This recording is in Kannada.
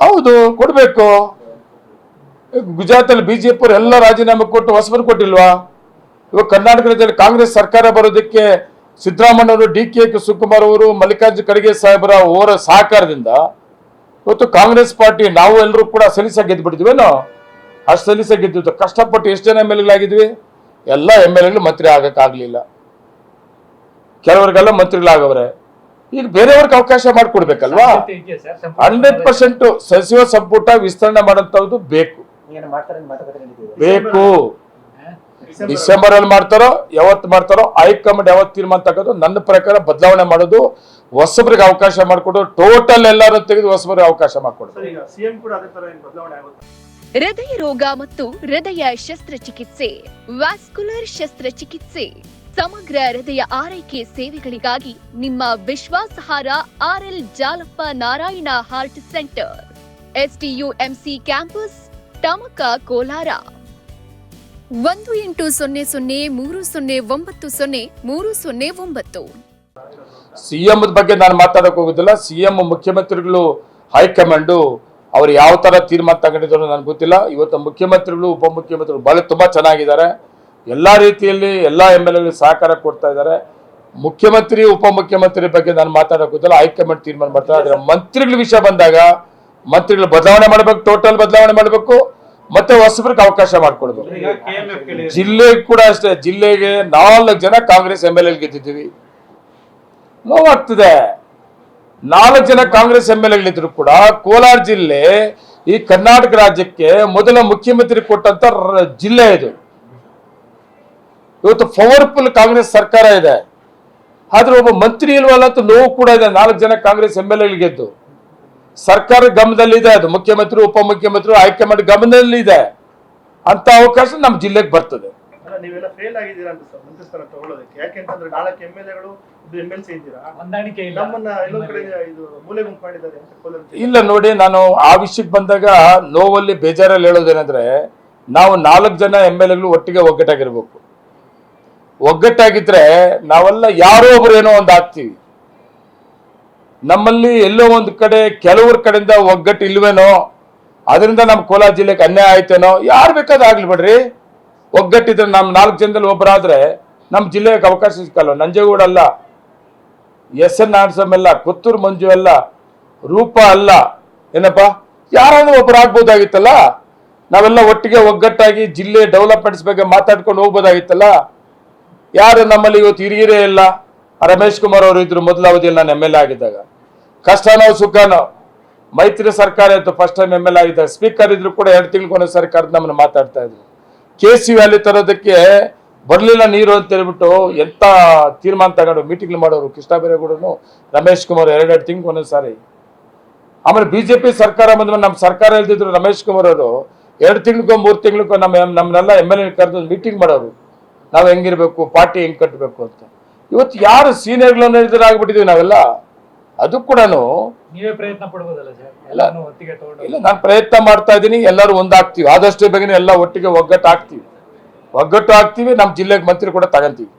ಹೌದು, ಕೊಡ್ಬೇಕು. ಗುಜರಾತ್ ಅಲ್ಲಿ ಬಿಜೆಪಿ ಅವರು ಎಲ್ಲ ರಾಜೀನಾಮೆ ಕೊಟ್ಟು ಹೊಸಬರು ಕೊಟ್ಟಿಲ್ವಾ? ಇವಾಗ ಕರ್ನಾಟಕದಲ್ಲಿ ಕಾಂಗ್ರೆಸ್ ಸರ್ಕಾರ ಬರೋದಕ್ಕೆ ಸಿದ್ದರಾಮಯ್ಯವರು ಡಿ ಕೆ. ಶಿವಕುಮಾರ್ ಅವರು, ಮಲ್ಲಿಕಾರ್ಜುನ ಖರ್ಗೆ ಸಾಹೇಬರ ಓರ ಸಹಕಾರದಿಂದ ಇವತ್ತು ಕಾಂಗ್ರೆಸ್ ಪಾರ್ಟಿ ನಾವು ಎಲ್ಲರೂ ಕೂಡ ಸಲೀಸಾಗಿ ಗೆದ್ದುಬಿಟ್ಟಿದ್ವೇನೋ ಅಷ್ಟು ಸಲೀಸಾಗಿ ಗೆದ್ದಿದ್ದು. ಕಷ್ಟಪಟ್ಟು ಎಷ್ಟು ಜನ ಎಂ ಎಲ್ ಎಗಳಾಗಿದ್ವಿ ಎಲ್ಲ ಎಂ ಎಲ್ ಎಗಳು ಮಂತ್ರಿ ಆಗಕ್ಕಾಗಲಿಲ್ಲ. ಕೆಲವರಿಗೆಲ್ಲ ಮಂತ್ರಿಗಳಾಗವ್ರೆ. ಈಗ ಬೇರೆಯವ್ರಿಗೆ ಅವಕಾಶ ಮಾಡಿಕೊಡ್ಬೇಕಲ್ವಾ? ಹಂಡ್ರೆಡ್ ಪರ್ಸೆಂಟ್ ಸಚಿವ ಸಂಪುಟ ವಿಸ್ತರಣೆ ಮಾಡುವಂತದ್ದು ಬೇಕು. ಏನು ಮಾಡ್ತಾರೆ ಅಂತ ಬೇಕು? ಡಿಸೆಂಬರ್ ಅಲ್ಲಿ ಮಾಡ್ತಾರೋ ಯಾವತ್ತು ಮಾಡ್ತಾರೋ ಹೈಕಮಾಂಡ್ ಯಾವತ್ತು ತೀರ್ಮಾನ ತಗೋದು ನನ್ನ ಪ್ರಕಾರ ಬದಲಾವಣೆ ಮಾಡೋದು ಹೊಸಬ್ರಿಗೆ ಅವಕಾಶ ಮಾಡಿಕೊಡು ಟೋಟಲ್ ಎಲ್ಲರೂ ತೆಗೆದು ಹೊಸಬ್ರಿಗೆ ಅವಕಾಶ ಮಾಡಿಕೊಡೋದು. ಸರ್ ಈಗ ಸಿಎಂ ಕೂಡ ಅದೇ ತರ ಏನು ಬದಲಾವಣೆ ಆಗುತ್ತೆ? ಹೃದಯ ರೋಗ ಮತ್ತು ಹೃದಯ ಶಸ್ತ್ರಚಿಕಿತ್ಸೆ ವ್ಯಾಸ್ಕುಲರ್ ಶಸ್ತ್ರಚಿಕಿತ್ಸೆ. ಸಮಗ್ರ ಹೃದಯ ಆರೈಕೆ ಸೇವೆಗಳಿಗಾಗಿ ನಿಮ್ಮ ವಿಶ್ವಾಸಹಾರ RL Jalappa Narayana heart centre. STUMC campus Tamaka Kolar. ಒಂದು ಎಂಟು ಸೊನ್ನೆ ಸೊನ್ನೆ ಮೂರು ಸೊನ್ನೆ ಒಂಬತ್ತು ಸೊನ್ನೆ ಮೂರು ಸೊನ್ನೆ ಒಂಬತ್ತು. ಸಿಎಂ ಬಗ್ಗೆ ನಾನು ಮಾತಾಡಕ್ ಹೋಗುದಿಲ್ಲ. ಸಿಎಂ ಮುಖ್ಯಮಂತ್ರಿಗಳು, ಹೈಕಮಾಂಡು ಅವ್ರು ಯಾವ ತರ ತೀರ್ಮಾನ ತಗೊಂಡಿದ್ರು ನನಗೆ ಗೊತ್ತಿಲ್ಲ. ಇವತ್ತು ಮುಖ್ಯಮಂತ್ರಿಗಳು, ಉಪಮುಖ್ಯಮಂತ್ರಿಗಳು ಬಹಳ ತುಂಬಾ ಚೆನ್ನಾಗಿದ್ದಾರೆ. ಎಲ್ಲಾ ರೀತಿಯಲ್ಲಿ ಎಲ್ಲ ಎಂ ಎಲ್ ಎ ಸಹಕಾರ ಕೊಡ್ತಾ ಇದ್ದಾರೆ. ಮುಖ್ಯಮಂತ್ರಿ, ಉಪಮುಖ್ಯಮಂತ್ರಿ ಬಗ್ಗೆ ನಾನು ಮಾತಾಡೋಕೆ ಗೊತ್ತಿಲ್ಲ. ಹೈಕಮಾಂಡ್ ತೀರ್ಮಾನ ಮಾಡ್ತಾರೆ. ಆದರೆ ಮಂತ್ರಿಗಳ ವಿಷಯ ಬಂದಾಗ ಮಂತ್ರಿಗಳು ಬದಲಾವಣೆ ಮಾಡಬೇಕು ಟೋಟಲ್ ಬದಲಾವಣೆ ಮಾಡಬೇಕು, ಮತ್ತೆ ಹೊಸಬ್ರಿಗೆ ಅವಕಾಶ ಮಾಡಿಕೊಡ್ಬೇಕು. ಜಿಲ್ಲೆ ಕೂಡ ಅಷ್ಟೇ. ಜಿಲ್ಲೆಗೆ ನಾಲ್ಕು ಜನ ಕಾಂಗ್ರೆಸ್ ಎಂ ಎಲ್ ಎಲ್ ಗೆದ್ದಿದ್ದೀವಿ. ನೋವಾಗ್ತದೆ. ನಾಲ್ಕು ಜನ ಕಾಂಗ್ರೆಸ್ ಎಂ ಎಲ್ ಎಗಳಿದ್ರು ಕೂಡ ಕೋಲಾರ ಜಿಲ್ಲೆ ಈ ಕರ್ನಾಟಕ ರಾಜ್ಯಕ್ಕೆ ಮೊದಲ ಮುಖ್ಯಮಂತ್ರಿ ಕೊಟ್ಟಂತ ಜಿಲ್ಲೆ ಇದು. ಇವತ್ತು ಪವರ್ಫುಲ್ ಕಾಂಗ್ರೆಸ್ ಸರ್ಕಾರ ಇದೆ. ಆದ್ರೆ ಒಬ್ಬ ಮಂತ್ರಿ ಇಲ್ವಲ್ಲ ಅಂತ ನೋವು ಕೂಡ ಇದೆ. ನಾಲ್ಕು ಜನ ಕಾಂಗ್ರೆಸ್ ಎಂ ಎಲ್ ಎದ್ದು ಗೆದ್ದು. ಸರ್ಕಾರ ಗಮನದಲ್ಲಿದೆ ಅದು. ಮುಖ್ಯಮಂತ್ರಿ ಉಪಮುಖ್ಯಮಂತ್ರಿ ಮಾಡಿ ಗಮನದಲ್ಲಿದೆ. ಅಂತ ಅವಕಾಶ ನಮ್ಮ ಜಿಲ್ಲೆಗೆ ಬರ್ತದೆ. ಅಲ್ಲ ನೀವೆಲ್ಲ ಫೇಲ್ ಆಗಿದ್ದೀರಾ ಅಂತ ಸರ್ ಮಂತ್ರಿ ಸ್ಥಾನ ತಗೊಳ್ಳೋದಕ್ಕೆ ಯಾಕೆಂತಂದ್ರೆ ನಾಲ್ಕು ಎಂ ಎಲ್ ಎಗಳು ಒಬ್ರು ಎಂ ಎಲ್ ಸಿ ಇದ್ದೀರಾ? ಇಲ್ಲ. ನಮ್ಮನ್ನ ಎಲ್ಲೊಂದ್ ಕಡೆ ಇದು ಮೂಲೆ ಗುಂಪು ಮಾಡಿದ್ದಾರೆ ಅಂತ ಕೋಲಾರ ಇಲ್ಲ ನೋಡಿ ನಾನು ಆ ವಿಷಯಕ್ಕೆ ಬಂದಾಗ ನೋವಲ್ಲಿ ಬೇಜಾರಲ್ಲಿ ಹೇಳೋದೇನೆಂದ್ರೆ ನಾವು ನಾಲ್ಕು ಜನ ಎಂ ಎಲ್ ಎಗಳು ಒಟ್ಟಿಗೆ ಒಗ್ಗಟ್ಟಾಗಿರ್ಬೇಕು. ಒಗ್ಗಟ್ಟಾಗಿದ್ರೆ ನಾವೆಲ್ಲ ಯಾರೋ ಒಬ್ರು ಏನೋ ಒಂದು ಆಗ್ತೀವಿ. ನಮ್ಮಲ್ಲಿ ಎಲ್ಲೋ ಒಂದು ಕಡೆ ಕೆಲವ್ರ ಕಡೆಯಿಂದ ಒಗ್ಗಟ್ಟು ಇಲ್ವೇನೋ, ಅದರಿಂದ ನಮ್ಮ ಕೋಲಾರ ಜಿಲ್ಲೆಗೆ ಅನ್ಯಾಯ ಆಯ್ತೇನೋ, ಯಾರು ಬೇಕಾದ್ರೂ ಆಗ್ಲಿ ಬಿಡ್ರಿ. ಒಗ್ಗಟ್ಟಿದ್ರೆ ನಮ್ಮ ನಾಲ್ಕು ಜನದಲ್ಲಿ ಒಬ್ಬರಾದ್ರೆ ನಮ್ಮ ಜಿಲ್ಲೆಗೆ ಅವಕಾಶ ಸಿಕ್ಕಲ್ಲ ನಂಜೇಗೌಡ ಅಲ್ಲ, ಎಸ್ ಎನ್ ನಾಡಸಮ್ ಅಲ್ಲ ಕೊತ್ತೂರು ಮಂಜು ಅಲ್ಲ, ರೂಪ ಅಲ್ಲ, ಏನಪ್ಪ? ಯಾರಾದ್ರೂ ಒಬ್ಬರು ಆಗ್ಬೋದಾಗಿತ್ತಲ್ಲ? ನಾವೆಲ್ಲ ಒಟ್ಟಿಗೆ ಒಗ್ಗಟ್ಟಾಗಿ ಜಿಲ್ಲೆ ಡೆವಲಪ್ಮೆಂಟ್ಸ್ ಬಗ್ಗೆ ಮಾತಾಡ್ಕೊಂಡು ಹೋಗ್ಬೋದಾಗಿತ್ತಲ್ಲ? ಯಾರು ನಮ್ಮಲ್ಲಿ ಇವತ್ತು ಹಿರಿಯರೇ ಇಲ್ಲ? ರಮೇಶ್ ಕುಮಾರ್ ಅವರು ಇದ್ರು ಮೊದಲ ಅವಧಿಯಲ್ಲಿ ನಾನು ಎಂ ಎಲ್ ಆಗಿದ್ದಾಗ. ಕಷ್ಟನೋ ಸುಖನೋ? ಮೈತ್ರಿ ಸರ್ಕಾರ ಇತ್ತು first time M L A ಆಗಿದ್ದಾಗ. ಸ್ಪೀಕರ್ ಇದ್ರು ಕೂಡ ಎರಡು ತಿಂಗಳು ಕೊನೆ ಕರೆದು ನಮ್ಮನ್ನು ಮಾತಾಡ್ತಾ ಇದ್ರು. ಕೆ ಸಿ ವ್ಯಾಲಿ ತರೋದಕ್ಕೆ ಬರಲಿಲ್ಲ ನೀರು ಅಂತ ಹೇಳ್ಬಿಟ್ಟು ಎಂತ ತೀರ್ಮಾನ ತಗೊಂಡು ಮೀಟಿಂಗ್ ಮಾಡೋರು ಕೃಷ್ಣ ರಮೇಶ್ ಕುಮಾರ್ ಎರಡೆರಡು ತಿಂಗಳು ಒಂದೊಂದು ಸಾರಿ. ಆಮೇಲೆ ಬಿಜೆಪಿ ಸರ್ಕಾರ ಬಂದ್ಮೇಲೆ ನಮ್ಮ ಸರ್ಕಾರ ಇಲ್ದಿದ್ರು ರಮೇಶ್ ಕುಮಾರ್ ಅವರು ಎರಡು ತಿಂಗಳಿಗೋ ಮೂರು ತಿಂಗಳಿಗೋ ನಮ್ಮ ನಮ್ಮನ್ನೆಲ್ಲ ಎಂ ಎಲ್ ಎ ಕರೆದು ಮೀಟಿಂಗ್ ಮಾಡೋರು. ನಾವು ಹೆಂಗಿರ್ಬೇಕು ಪಾರ್ಟಿ ಹೆಂಗ್ ಕಟ್ಟಬೇಕು ಅಂತ. ಇವತ್ತು ಯಾರು ಸೀನಿಯರ್ಗಳನ್ನ ಆಗ್ಬಿಟ್ಟಿದೀವಿ ನಾವೆಲ್ಲ ಅದು ಕೂಡ ನೀವೇ ಪ್ರಯತ್ನ ಪಡ್ಬೋದಲ್ಲ ಸರ್? ಇಲ್ಲ. ನಾನು ಪ್ರಯತ್ನ ಮಾಡ್ತಾ ಇದ್ದೀನಿ ಎಲ್ಲರೂ ಒಂದಾಗ್ತೀವಿ. ಆದಷ್ಟು ಬೇಗನೆ ಎಲ್ಲ ಒಟ್ಟಿಗೆ ಒಗ್ಗಟ್ಟು ಆಗ್ತೀವಿ ಒಗ್ಗಟ್ಟು ಆಗ್ತೀವಿ ನಮ್ಮ ಜಿಲ್ಲೆಗೆ ಮಂತ್ರಿ ಕೂಡ ತಗಂತೀವಿ.